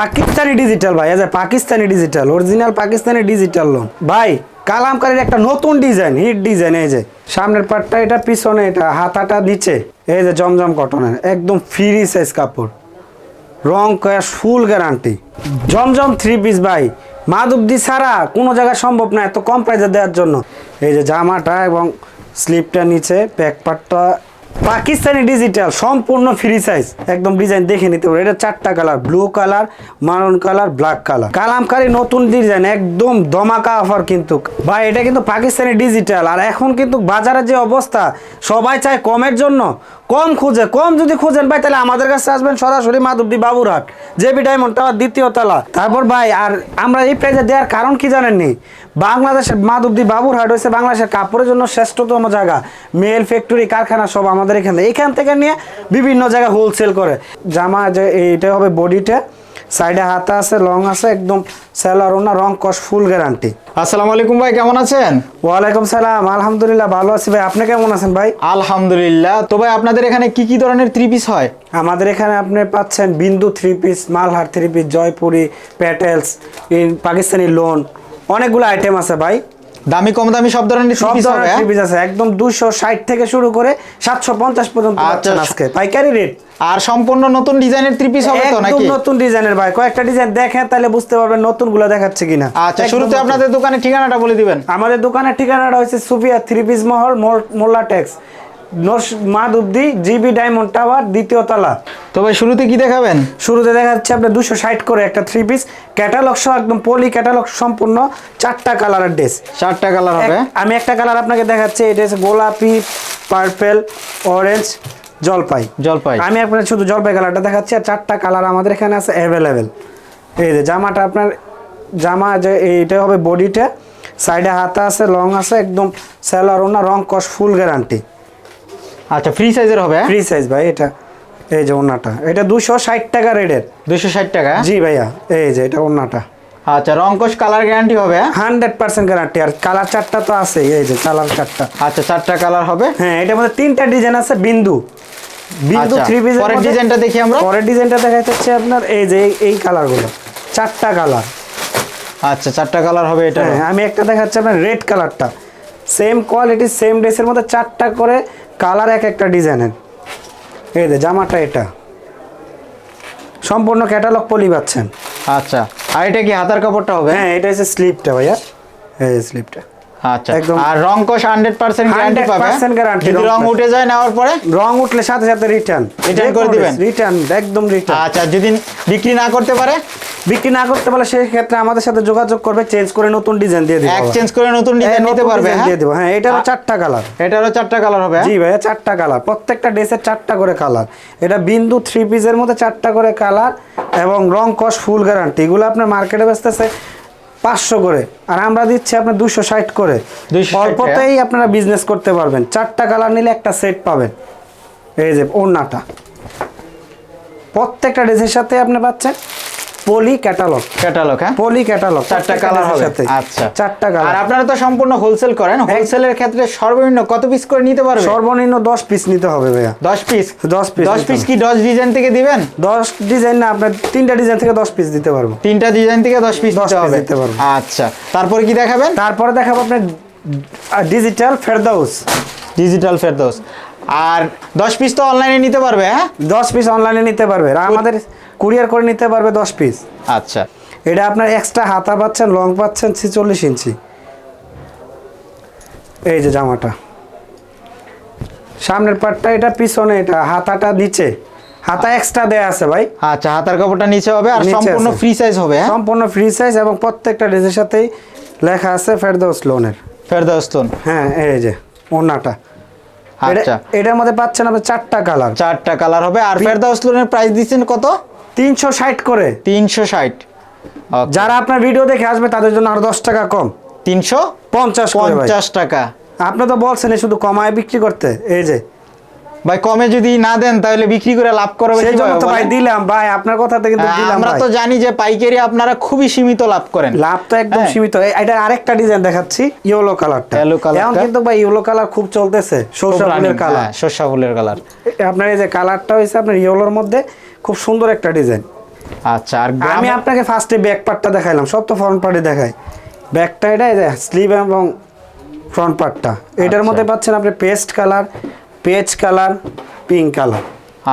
Pakistani digital ভাই আচ্ছা Pakistani digital original Pakistani digital lawn ভাই, কালামকারীর একটা নতুন ডিজাইন হিট ডিজাইন এই যে, সামনের পাটটা এটা, পিছনে এটা হাতাটা নিচে এই যে জমজম কটনের, একদম ফ্রি সাইজ কাপড়। রং কয়াস full guarantee Zamzam three piece ভাই মাদুবদি ছাড়া কোনো জায়গায় সম্ভব না, এত কম প্রাইসে দেওয়ার জন্য। এই যে জামাটা এবং স্লিপটা নিচে প্যাক পাটটা পাকিস্তানি ডিজিটাল সম্পূর্ণ ফ্রি সাইজ একদম ডিজাইন দেখে নিতে পারো। এটা চারটা colour blue colour maroon colour black colour Kalamkari নতুন ডিজাইন একদম দমাকা অফার কিন্তু। ভাই, এটা কিন্তু পাকিস্তানি ডিজিটাল আর এখন কিন্তু বাজারের যে অবস্থা, সবাই চায় কমের জন্য। কম খুঁজে, কম যদি খুঁজেন ভাই, তাহলে আমাদের কাছে আসবেন সরাসরি Madhabdi Baburhat JB diamond tower দ্বিতীয় তলা। তারপর ভাই, আর আমরা এই প্রাইজে দেওয়ার কারণ কি জানেননি? বাংলাদেশের মাধবদী বাবুরহাট হচ্ছে বাংলাদেশের কাপড়ের জন্য শ্রেষ্ঠতম জায়গা। মেল ফ্যাক্টরি কারখানা সব আমাদের এখানে। এখান থেকে নিয়ে বিভিন্ন জায়গায় হোলসেল করে। জামা যে এইটা হবে বডিটা সাইডে হাতা আছে লং আছে একদম সেলার ওনা রং কস ফুল গ্যারান্টি আসসালামু আলাইকুম ভাই কেমন আছেন? ওয়ালাইকুম সালাম আলহামদুলিল্লাহ ভালো আছি ভাই। আপনি কেমন আছেন ভাই? আলহামদুলিল্লাহ। তো ভাই আপনাদের এখানে কি কি ধরনের থ্রি পিস হয়? আমাদের এখানে আপনি পাচ্ছেন Bindu three piece Malhar three piece Jaipuri petals Pakistani lawn অনেকগুলো আইটেম আছে ভাই। দামি কম দামি সব ধরনের সব ধরনের হ্যাঁ? পিস আছে। একদম দুশো ষাট থেকে শুরু করে সাতশো পঞ্চাশ পর্যন্ত আচ্ছা, পাচ্ছেন আচ্ছা। আজকে। পাইকারি রেট আর সম্পূর্ণ নতুন ডিজাইনের থ্রি পিস হবে তো একদম নাকি? নতুন ডিজাইনের ভাই। কয়েকটা ডিজাইন দেখেন তাহলে বুঝতে পারবেন নতুনগুলো দেখাচ্ছে কিনা। আচ্ছা শুরুতে আপনাদের দোকানের ঠিকানাটা বলে দিবেন। আমাদের দোকানের ঠিকানাটা হচ্ছে সুফিয়া থ্রি পিস মহল মোল্লা ট্যাক্স মাধবদি জিবি ডায়মন্ড টাওয়ার দ্বিতীয় তলা। তো ভাই শুরুতে কি দেখাবেন? শুরুতে দেখা যাচ্ছে আপনার দুশো ষাট করে একটা থ্রি পিস ক্যাটালগ সহ একদম পলি ক্যাটালগ সম্পূর্ণ চারটা কালারের ড্রেস চারটা কালার হবে। আমি একটা কালার আপনাকে দেখাচ্ছি এটা হচ্ছে গোলাপি পার্পেল অরেঞ্জ জলপাই। জলপাই। আমি আপনার শুধু জলপাই কালারটা দেখাচ্ছি আর চারটা কালার আমাদের এখানে আছে অ্যাভেলেবেল এই যে জামাটা আপনার জামা যে এইটা হবে বডিটা সাইডে হাতা আছে লং আছে একদম সেলার ওনা রং কস ফুল গ্যারান্টি আচ্ছা ফ্রি সাইজের হবে ফ্রি সাইজ ভাই এটা এই যে ওনাটা এটা দুশো ষাট টাকা রেটের দুশো ষাট টাকা জি ভাইয়া এই যে এটা ওনাটা আচ্ছা রংকশ কালার গ্যারান্টি হবে হ্যাঁ? হান্ড্রেড পার্সেন্ট গ্যারান্টি আর কালার চারটা তো আছে এই যে কালার চারটা। আচ্ছা চারটা কালার হবে? হ্যাঁ এটার মধ্যে তিনটা ডিজাইন আছে বিন্দু। বিন্দু আচ্ছা, থ্রি পিস পরের ডিজাইনটা দেখি আমরা। পরের ডিজাইনটা দেখাচ্ছে আপনার এই যে এই- কালারগুলো চারটা কালার আচ্ছা চারটা কালার হবে এটা হ্যাঁ আমি একটা দেখাচ্ছি আপনার রেড কালারটা সেম কোয়ালিটি সেম ড্রেসের মধ্যে চারটা করে কালার এক একটা ডিজাইনের। এই যে জামাটা এটা। সম্পূর্ণ ক্যাটালগ পলি পাচ্ছেন। আচ্ছা আর এটা কি হাতার কাপড়টা হবে? হ্যাঁ এটা হচ্ছে স্লিপটা ভাইয়া। এই স্লিপটা। আচ্ছা একদম। আর রংকশ হান্ড্রেড পার্সেন্ট গ্যারান্টি পাবে? 100% guarantee যদি রং উঠে যায় নেওয়ার পরে? রং উঠলে সাথে সাথে রিটার্ন Return করে দিবেন? রিটার্ন একদম রিটার্ন আচ্ছা যদি বিক্রি না করতে পারে? বিক্রি না করতে পারলে সেই ক্ষেত্রে আমাদের সাথে যোগাযোগ করবে চেঞ্জ করে নতুন ডিজাইন দিয়ে দিব এক্সচেঞ্জ করে নতুন ডিজাইন নিতে পারবে হ্যাঁ? দিয়ে দেবো। হ্যাঁ এটারও চারটা কালার এটারও চারটা কালার হবে হ্যাঁ? জি ভাইয়া চারটা কালার প্রত্যেকটা ড্রেসের চারটা করে কালার এটা বিন্দু থ্রি পিসের মধ্যে চারটা করে কালার এবং রং কস ফুল গ্যারান্টি এগুলো আপনার মার্কেটে বেচতেছে পাঁচশো করে। আর আমরা দিচ্ছি আপনার দুশো ষাট করে। 260 অল্পতেই আপনারা বিজনেস করতে পারবেন। চারটা কালার নিলে একটা সেট পাবেন। এই যে ওড়নাটা। প্রত্যেকটা ড্রেসের সাথে আপনি পাচ্ছেন পলি ক্যাটালগ ক্যাটালগ হ্যাঁ পলি ক্যাটালগ চারটা কালার হবে। আচ্ছা। চারটা আর কালার আপনারা তো সম্পূর্ণ হোলসেল করেন। হোলসেলের ক্ষেত্রে সর্বনিম্ন কত পিস করে নিতে পারবে? সর্বনিম্ন দশ পিস নিতে হবে ভাইয়া। 10 পিস 10 piece 10 পিস কি 10 ডিজাইন থেকে দিবেন? দশ ডিজাইন না আপনার তিনটা ডিজাইন থেকে দশ পিস দিতে পারব। তিনটা ডিজাইন থেকে 10 পিস 10 দিতে হবে। দিতে পারব। আচ্ছা। তারপরে কি দেখাবেন? তারপরে দেখাবো আপনার ডিজিটাল ফেরদাউস ডিজিটাল ফেরদৌস আর 10 পিস তো অনলাইনে নিতে পারবে হ্যাঁ? দশ পিস অনলাইনে নিতে পারবে। আর আমাদের কুরিয়ার করে নিতে পারবে দশ পিস আচ্ছা। এটা আপনার এক্সট্রা হাতা পাচ্ছেন লং পাচ্ছেন ছিচল্লিশ ইঞ্চি। এই যে জামাটা। সামনের পাটটা এটা পিছনে এটা হাতাটা নিচে। হাতা এক্সট্রা দেয়া আছে ভাই। আচ্ছা হাতার কাপড়টা নিচে হবে আর সম্পূর্ণ ফ্রি সাইজ হবে হ্যাঁ? সম্পূর্ণ ফ্রি সাইজ এবং প্রত্যেকটা ড্রেসের সাথেই লেখা আছে ফেরদৌস লোনের ফেরদৌস লোন হ্যাঁ এই যে ওনাটা আচ্ছা। এটার মধ্যে পাচ্ছেন আপনি চারটা কালার চারটা কালার হবে। আর ফেরদৌস লোনের প্রাইস দিচ্ছেন কত? তিনশো ষাট করে। তিনশো ষাট। যারা আপনার ভিডিও দেখে আসবে তাদের জন্য আরও দশ টাকা কম। তিনশো? পঞ্চাশ পঞ্চাশ টাকা। আপনি তো বলছেন শুধু কমায় বিক্রি করতে। এই যে। ভাই কমে যদি না দেন তাহলে বিক্রি করে লাভ করবে সেই জন্য তো ভাই দিলাম ভাই আপনার কথাতে কিন্তু হ্যাঁ, দিলাম আমরা তো জানি যে পাইকারি আপনারা খুবই সীমিত লাভ করেন। লাভ তো একদম হ্যাঁ। সীমিত। এটা আরেকটা ডিজাইন দেখাচ্ছি ইয়েলো কালারটা Yellow colour এখন। কিন্তু ভাই ইয়েলো কালার খুব চলতেছে সরষা ফুলের কালার শস্যা ফুলের কালার আপনার এই যে কালারটা হয়েছে আপনার ইয়েলোর মধ্যে খুব সুন্দর একটা ডিজাইন। আচ্ছা আর আমি আপনাকে ফার্স্টে ব্যাক পার্টটা দেখাইলাম সব তো ফ্রন্ট পার্টে দেখাই ব্যাকটা এটা স্লিভ এবং ফ্রন্ট পার্টটা এটার আচ্ছা। মধ্যে পাচ্ছেন আপনি paste colour peach colour pink colour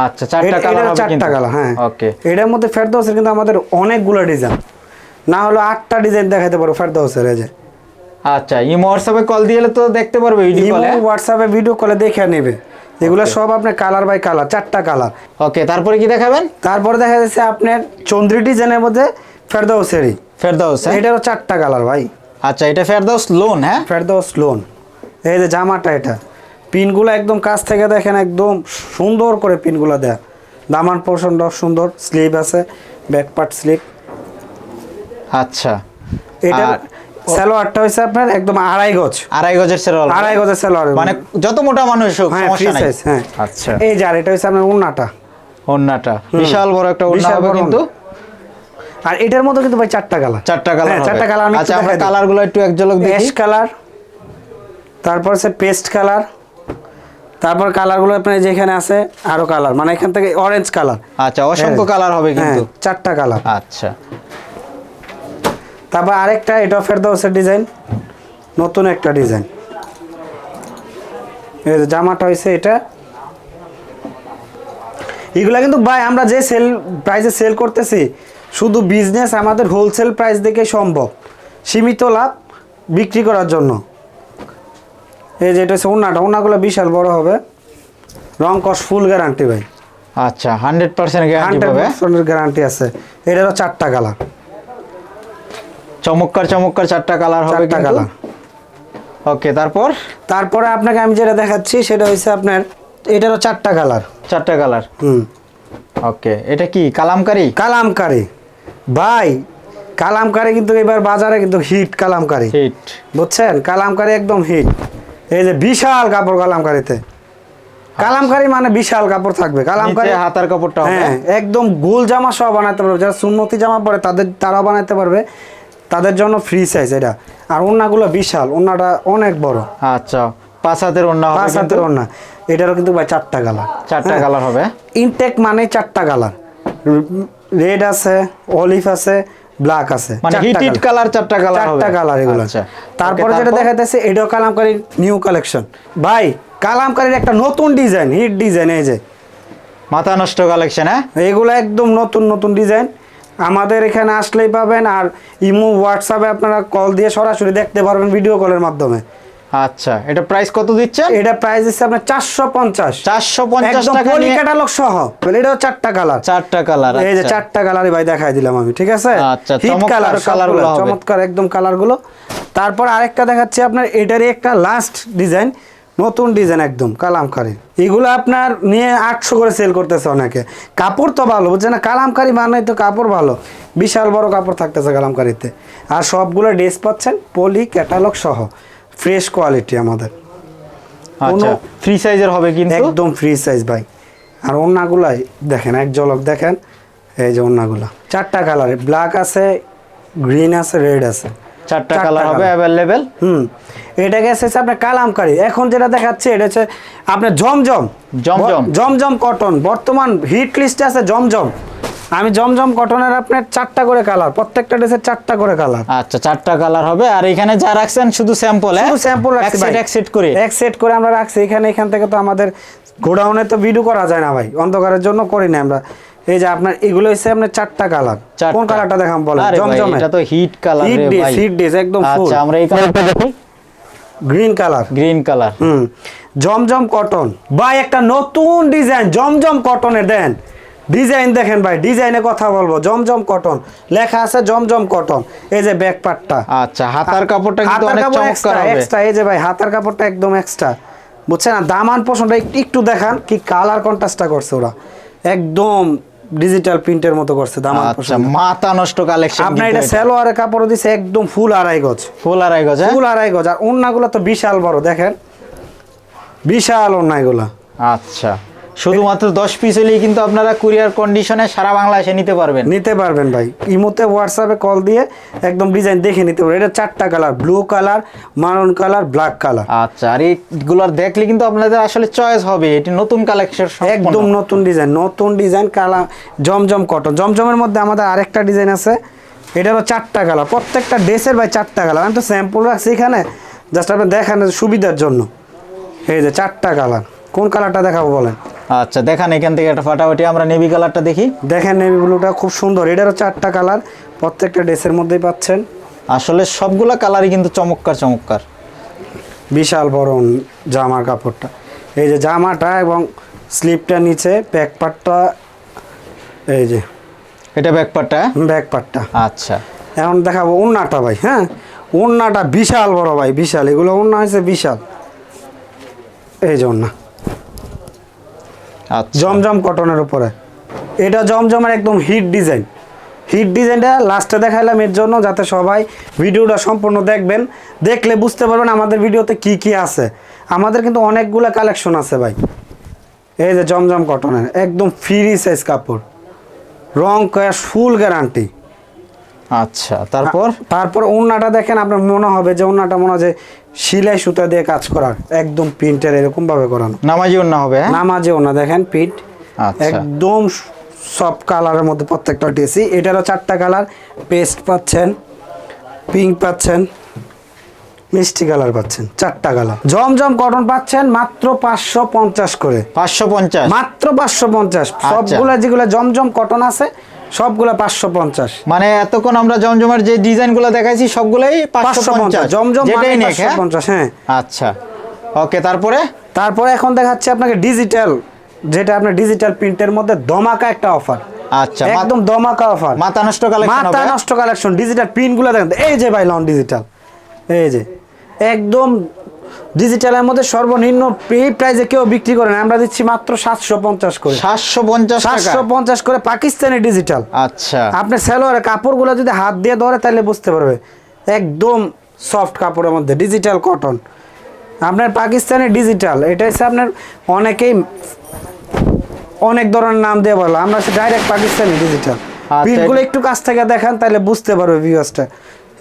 আচ্ছা চারটা কালার হবে চারটা কালার হ্যাঁ। ওকে এটার মধ্যে ফেরদৌসের কিন্তু আমাদের অনেকগুলো ডিজাইন না হলো আটটা ডিজাইন দেখাতে পারো ফেরদৌসের এই যে। আচ্ছা ইমো হোয়াটসঅ্যাপে কল দিয়ে তো দেখতে পারবে ভিডিও কলে হোয়াটসঅ্যাপে ভিডিও কলে দেখে নেবে। এগুলো সব আপনার কালার বাই কালার চারটা কালার ওকে তারপরে কি দেখাবেন? তারপরে দেখা যাচ্ছে আপনার চন্দ্রি ডিজাইনের মধ্যে ফেরদৌসেরই ফেরদাউস হ্যাঁ? এটারও চারটা কালার ভাই। আচ্ছা এটা ফেরদাউস লোন হ্যাঁ? ফেরদৌস লোন এই যে জামাটা এটা। পিনগুলো একদম কাছ থেকে দেখেন একদম সুন্দর করে পিনগুলো দেয়া। দামান পোর্শনটা সুন্দর স্লিভ আছে ব্যাক পার্ট স্লিভ আচ্ছা। এটা সালোয়ারটা হয়েছে আপনার একদম আড়াই গজ। আড়াই গজের আড়াই গজের সালোয়ার মানে যত মোটা মানুষ হোক হ্যাঁ সমস্যা নাই। হ্যাঁ। আচ্ছা। এই যে আর এটা হচ্ছে আপনার উন্নাটা ওন্নাটা বিশাল বড় একটা ওন্না হবে কিন্তু। আর এটার মধ্যে কিন্তু ভাই চারটা কালার। চারটা কালার হ্যাঁ, চারটা কালার আমি আচ্ছা আমরা কালারগুলো একটু এক ঝলক অ্যাশ দেখি কালার তারপর হচ্ছে পেস্ট কালার তারপর কালারগুলো আপনার যেখানে আছে আরও কালার। মানে এখান থেকে অরেঞ্জ কালার। আচ্ছা অসংখ্য হ্যাঁ। কালার হবে কিন্তু। চারটা কালার। আচ্ছা। তারপর আরেকটা এটা ফেরদৌসের ডিজাইন। নতুন একটা ডিজাইন। জামাটা হয়েছে এটা। এগুলা কিন্তু ভাই আমরা যে সেল প্রাইসে সেল করতেছি শুধু বিজনেস আমাদের হোলসেল প্রাইস দেখে সম্ভব। সীমিত লাভ বিক্রি করার জন্য। এই যে এটা হচ্ছে উন্নাটা উন্নাগুলো বিশাল বড় হবে। রং কস ফুল গ্যারান্টি ভাই। আচ্ছা হান্ড্রেড পার্সেন্ট গ্যারান্টি হান্ড্রেড পার্সেন্টের গ্যারান্টি আছে। এটারও চারটা কালার চমৎকার চমৎকার চারটা কালার হবে চারটা কিন্তু। কালার ওকে তারপর? তারপরে আপনাকে আমি যেটা দেখাচ্ছি সেটা হচ্ছে আপনার এটারও চারটা কালার চারটা কালার হুম। ওকে এটা কি কালামকারি? কালামকারি। ভাই কালামকারি কিন্তু এবার বাজারে কিন্তু হিট কালামকারি। হিট বুঝছেন? কালামকারি একদম হিট এই যে বিশাল কাপড় কালামকারিতে। কালামকারি মানে বিশাল কাপড় থাকবে। কালামকারি হাতার কাপড়টা হ্যাঁ একদম গোল জামা সব বানাতে পারবে। যারা সুন্নতি জামা পরে তাদের তারাও বানাতে পারবে। তাদের জন্য ফ্রি সাইজ এটা। আর ওন্নাগুলো বিশাল ওনাটা অনেক বড়। আচ্ছা পাঁচ হাতের হবে পাঁচ হাতের ওন্না এটারও কিন্তু ভাই চারটা কালার। চারটা হ্যাঁ। কালার হবে? ইনটেক মানে চারটা কালার। রেড আছে অলিভ আছে ব্ল্যাক আছে। মানে হিট কালার। চারটা কালার হবে। চারটা কালার এগুলো। আচ্ছা। তারপরে যেটা তারপর? দেখাইতেছে এটাও কালামকারীর নিউ কালেকশন ভাই কালামকারীর একটা নতুন ডিজাইন হিট ডিজাইন এই যে। মাথা নষ্ট কালেকশন হ্যাঁ? এগুলো একদম নতুন নতুন ডিজাইন আমাদের এখানে আসলেই পাবেন আর ইমো হোয়াটসঅ্যাপে আপনারা কল দিয়ে সরাসরি দেখতে পারবেন ভিডিও কলের মাধ্যমে। আচ্ছা এটা প্রাইস কত দিচ্ছে? এটা প্রাইস দিচ্ছে আপনার চারশো পঞ্চাশ। চারশো পঞ্চাশ একদম টাকা পলি নিয়ে ক্যাটালগ সহ। এটাও চারটা কালার। চারটা কালার এই যে চারটা কালারই ভাই দেখাই দিলাম আমি ঠিক আছে? আচ্ছা, চমৎকার কালার কালার চমৎকার একদম কালারগুলো। তারপর আরেকটা দেখাচ্ছি আপনার এটারই একটা লাস্ট ডিজাইন নতুন ডিজাইন একদম কালামকারি। এগুলো আপনার নিয়ে আটশো করে সেল করতেছে অনেকে। কাপড় তো ভালো বুঝছেন না? কালামকারি মানে তো কাপড় ভালো। বিশাল বড় কাপড় থাকতেছে কালামকারিতে। আর সবগুলো ড্রেস পাচ্ছেন পলি ক্যাটালগ সহ। ফ্রেশ কোয়ালিটি আমাদের। আচ্ছা ফ্রি সাইজের হবে কিন্তু? একদম ফ্রি সাইজ ভাই। আর ওন্নাগুলাই দেখেন এক ঝলক দেখেন। এই যে ওন্নাগুলা চারটা কালার ব্ল্যাক আছে গ্রিন আছে রেড আছে। চারটা কালার হবে। অ্যাভেলেবেল হুম। এটা গেছে আপনার কালামকারি। এখন যেটা দেখাচ্ছে এটা হচ্ছে আপনার জমজম। জমজম। জমজম কটন বর্তমান হিট লিস্টে আছে জমজম। আমি জমজম কটনের আপনার চারটা করে কালার প্রত্যেকটা ড্রেসের চারটা করে কালার আচ্ছা চারটা কালার হবে। আর এখানে যা রাখছেন শুধু স্যাম্পল হ্যাঁ? শুধু স্যাম্পল এক রাখছি সেট এক সেট করে। এক সেট করে আমরা রাখছি। এখানে এখান থেকে তো আমাদের গোডাউনে তো ভিডিও করা যায় না ভাই। অন্ধকারের জন্য করি না আমরা। এই যে আপনার এগুলো হচ্ছে আপনার চারটা কালার কোন কালারটা দেখাম বলেন? জমজমে। এটা তো হিট কালার হিট রে ভাই। হিট ডিস একদম ফুল আচ্ছা আমরা এই কালারটা দেখি। গ্রিন কালার গ্রিন কালার হুম। জমজম কটন ভাই একটা নতুন ডিজাইন জমজম কটনের দেন। ডিজাইন দেখেন ভাই ডিজাইনে কথা বলব। জমজম কটন লেখা আছে জমজম কটন এই যে ব্যাক পার্টটা আচ্ছা হাতার কাপড়টা কিন্তু অনেক চমৎকার এক্সট্রা হবে। এক্সট্রা এই যে ভাই হাতার কাপড়টা একদম এক্সট্রা বুঝছেন? না দামান পোষণটা একটু একটু দেখান কি কালার কন্ট্রাস্টটা করছে ওরা। একদম ডিজিটাল প্রিন্টের মতো করছে দাম আচ্ছা মাথা নষ্ট কালেকশন আপনি এটা। সালোয়ারের কাপড় দিছে একদম ফুল আড়াই গজ। ফুল আড়াই গজ হ্যাঁ? ফুল আড়াই গজ আর ওন্নাগুলো তো বিশাল বড় দেখেন। বিশাল ওন্নাগুলো। আচ্ছা। শুধুমাত্র দশ পিস হলেই কিন্তু আপনারা কুরিয়ার কন্ডিশনে সারা বাংলাদেশে নিতে পারবেন। নিতে পারবেন ভাই। ইমোতে হোয়াটসঅ্যাপে কল দিয়ে একদম ডিজাইন দেখে নিতে পারবেন। এটা চারটা colour blue colour maroon colour black colour আচ্ছা আর এইগুলোর দেখলে কিন্তু আপনাদের আসলে চয়েস হবে। এটি নতুন কালেকশন একদম নতুন ডিজাইন নতুন ডিজাইন কালার জমজম কটন জমজমের মধ্যে আমাদের আরেকটা ডিজাইন আছে। এটারও চারটা কালার প্রত্যেকটা ড্রেসের ভাই চারটা কালার আমি তো স্যাম্পল রাখছি এখানে। জাস্ট আপনি দেখানোর সুবিধার জন্য। এই যে চারটা কালার কোন কালারটা দেখাবো বলেন? আচ্ছা দেখান এখান থেকে একটা ফাটাফাটি আমরা নেভি কালারটা দেখি। দেখেন নেভি ব্লুটা খুব সুন্দর এটারও চারটা কালার প্রত্যেকটা ড্রেসের মধ্যেই পাচ্ছেন। আসলে সবগুলা কালারই কিন্তু চমৎকার চমৎকার। বিশাল বড় জামার কাপড়টা। এই যে জামাটা এবং স্লিপটা নিচে ব্যাক পার্টটা এই যে এটা ব্যাকপারটা ব্যাক পার্টটা আচ্ছা। এখন দেখাবো উন্নাটা ভাই হ্যাঁ? উন্নাটা বিশাল বড় ভাই বিশাল। এগুলো উন্না হয়েছে বিশাল। এই যে আচ্ছা জমজম কটনের উপরে। এটা জমজমের একদম হিট ডিজাইন। হিট ডিজাইনটা লাস্টে দেখাইলাম এর জন্য যাতে সবাই ভিডিওটা সম্পূর্ণ দেখবেন। দেখলে বুঝতে পারবেন আমাদের ভিডিওতে কি কি আছে। আমাদের কিন্তু অনেকগুলো কালেকশন আছে ভাই। এই যে জমজম কটনের, একদম ফ্রি সাইজ কাপড়। রং কয়া ফুল গ্যারান্টি আচ্ছা তারপর? তারপর ওড়নাটা দেখেন আপনার মনে হবে যে ওড়নাটা মনে হয় যে সিলাই সুতা দিয়ে কাজ করা একদম প্রিন্টের এরকম ভাবে করানো। নামাজি না হবে হ্যাঁ? নামাজে ওনা দেখেন প্রিন্ট। আচ্ছা। একদম সব কালারের মধ্যে প্রত্যেকটা ডিসি এটারও চারটা কালার পেস্ট পাচ্ছেন পিঙ্ক পাচ্ছেন মিষ্টি কালার পাচ্ছেন চারটা কালার। জমজম কটন পাচ্ছেন মাত্র পাঁচশো পঞ্চাশ করে। পাঁচশো পঞ্চাশ? মাত্র পাঁচশো পঞ্চাশ। আচ্ছা। সবগুলা যেগুলো জমজম কটন আছে সবগুলা পাঁচশো পঞ্চাশ। মানে এতক্ষণ আমরা জমজমের যে ডিজাইনগুলো দেখাইছি সবগুলোই পাঁচশো পঞ্চাশ। জমজম পাঁচশো হ্যাঁ? পঞ্চাশ হ্যাঁ। আচ্ছা। ওকে তারপরে? তারপরে এখন দেখাচ্ছে আপনাকে ডিজিটাল যেটা আপনার ডিজিটাল প্রিন্টের মধ্যে দমাকা একটা অফার। আচ্ছা একদম দমাকা অফার। মাথা নষ্ট কালেকশন মাথা নষ্ট কালেকশন ডিজিটাল প্রিন্টগুলো দেখেন। এই যে ভাই লন ডিজিটাল। এই যে একদম ডিজিটালের মধ্যে সর্বনিম্ন এই প্রাইসে কেউ বিক্রি করে না। আমরা দিচ্ছি মাত্র সাতশো পঞ্চাশ করে। সাতশো পঞ্চাশ সাতশো পঞ্চাশ করে পাকিস্তানি ডিজিটাল। আচ্ছা। আপনি সেলোয়ারের কাপড়গুলো যদি হাত দিয়ে ধরে তাহলে বুঝতে পারবে। একদম সফট কাপড়ের মধ্যে ডিজিটাল কটন। আপনার পাকিস্তানি ডিজিটাল এটা হচ্ছে আপনার অনেকেই অনেক ধরনের নাম দিয়ে বলো। আমরা ডাইরেক্ট পাকিস্তানি ডিজিটাল। আচ্ছা, প্রিন্টগুলো একটু কাছ থেকে দেখান তাহলে বুঝতে পারবে ভিউয়ার্সটা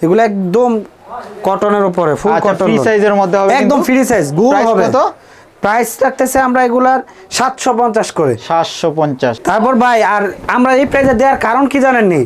এগুলো একদম কটনের উপরে ফুল কটন ফ্রি সাইজের মধ্যে হবে একদম ফ্রি সাইজ গুল হবে। তো প্রাইস রাখতেছে আমরা এগুলার সাতশো পঞ্চাশ করে। সাতশো পঞ্চাশ। তারপর ভাই আর আমরা এই প্রাইসে দেওয়ার কারণ কি জানেননি?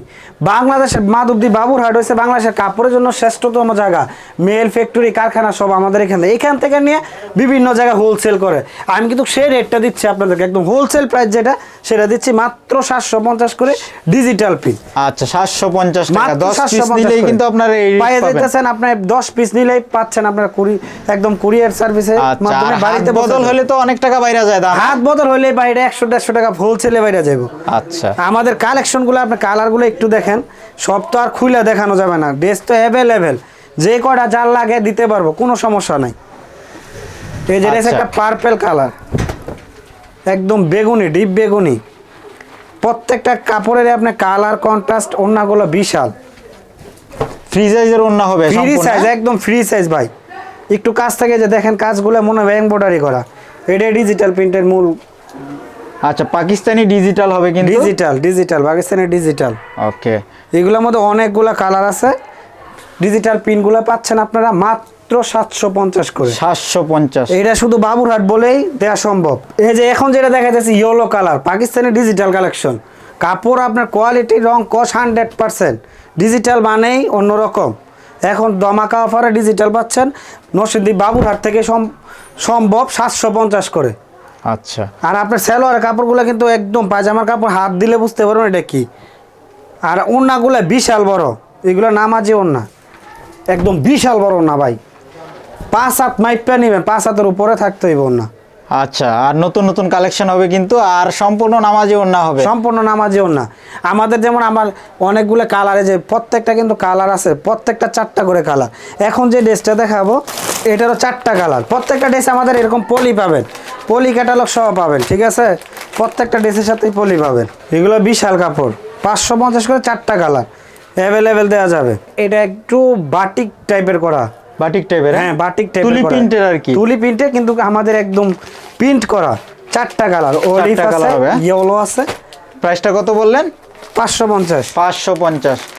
বাংলাদেশের মাধবদী বাবুরহাট হয়েছে বাংলাদেশের কাপড়ের জন্য শ্রেষ্ঠতম জায়গা। মেল ফ্যাক্টরি কারখানা সব আমাদের এখানে। এখান থেকে নিয়ে বিভিন্ন জায়গায় হোলসেল করে। আমি কিন্তু সেই রেটটা দিচ্ছি আপনাদেরকে। একদম হোলসেল প্রাইস যেটা সেটা দিচ্ছি মাত্র সাতশো পঞ্চাশ করে ডিজিটাল পিস আচ্ছা সাতশো পঞ্চাশ টাকা। মাত্র দশ 750 পিস নিলেই কিন্তু আপনার পাবেন। যেতেছেন আপনার দশ পিস নিলেই পাচ্ছেন আপনার কুড়ি একদম কুরিয়ার সার্ভিসে আচ্ছা আর হাত বদল হলে তো অনেক টাকা বাইরে যায় দাম। হাত বদল হলে বাইরে একশো দেড়শো টাকা হোলসেলে বাইরে যাব আচ্ছা। আমাদের কালেকশনগুলো আপনি কালারগুলো একটু দেখেন। সব তো আর খুলে দেখানো যাবে না। ড্রেস তো অ্যাভেলেবেল যে কটা যার লাগে দিতে পারব কোনো সমস্যা নাই। এই যে ড্রেস আচ্ছা। একটা পার্পেল কালার একদম বেগুনি ডিপ বেগুনি। প্রত্যেকটা কাপড়ের আপনার কালার কন্ট্রাস্ট ওড়নাগুলো বিশাল। ফ্রি সাইজের অন্য হবে ফ্রি সাইজ? একদম ফ্রি সাইজ ভাই। একটু কাজ থেকে যে দেখেন কাজগুলো মনে হয় এমব্রয়ডারি করা। এটাই ডিজিটাল প্রিন্টের মূল আচ্ছা পাকিস্তানি ডিজিটাল হবে কিন্তু? Digital digital Pakistani digital okay এগুলোর মধ্যে অনেকগুলো কালার আছে। ডিজিটাল পিনগুলো পাচ্ছেন আপনারা মাত্র সাতশো পঞ্চাশ করে। সাতশো পঞ্চাশ। এটা শুধু বাবুরহাট বলেই দেওয়া সম্ভব। এই যে এখন যেটা দেখা যাচ্ছে yellow colour Pakistani digital collection কাপড় আপনার কোয়ালিটি রং কস হান্ড্রেড পারসেন্ট ডিজিটাল মানেই অন্যরকম। এখন দমাকা অফারে ডিজিটাল পাচ্ছেন। নরসিংদী বাবুরহাট থেকে সম- সম্ভব সাতশো পঞ্চাশ করে। আচ্ছা। আর আপনার সেলোয়ার কাপড়গুলো কিন্তু একদম পায়জামার কাপড়, হাত দিলে বুঝতে পারবেন এটা কি। আর ওড়নাগুলো বিশাল বড়, এগুলো নামাজি ওড়না। একদম বিশাল বড় ওড়না ভাই। পাঁচ হাত মাইপা নেবেন, পাঁচ হাতের উপরে থাকতে হইব ওড়না। আচ্ছা আর নতুন নতুন কালেকশন হবে কিন্তু, আর সম্পূর্ণ নামাজি ওন্না হবে। সম্পূর্ণ নামাজি ওড়না আমাদের যেমন আমার অনেকগুলো কালারে যে প্রত্যেকটা কিন্তু কালার আছে, প্রত্যেকটা চারটা করে কালার এখন যে ড্রেসটা দেখাবো, এটারও চারটা কালার প্রত্যেকটা ড্রেস আমাদের এরকম পলি পাবেন। পলি ক্যাটালগ সহ পাবেন, ঠিক আছে? প্রত্যেকটা ড্রেসের সাথেই পলি পাবেন। এগুলো বিশাল কাপড়। পাঁচশো পঞ্চাশ করে চারটা কালার অ্যাভেলেবেল দেওয়া যাবে। এটা একটু বাটিক টাইপের করা। বাটিক টাইপের হ্যাঁ? বাটিক টাইপের তুলি প্রিন্টের আর কি। তুলি প্রিন্টে কিন্তু আমাদের একদম প্রিন্ট করা চারটা কালার অলিভ আছে হবে, হ্যাঁ? ইয়েলো আছে। প্রাইসটা কত বললেন? পাঁচশো পঞ্চাশ। পাঁচশো পঞ্চাশ।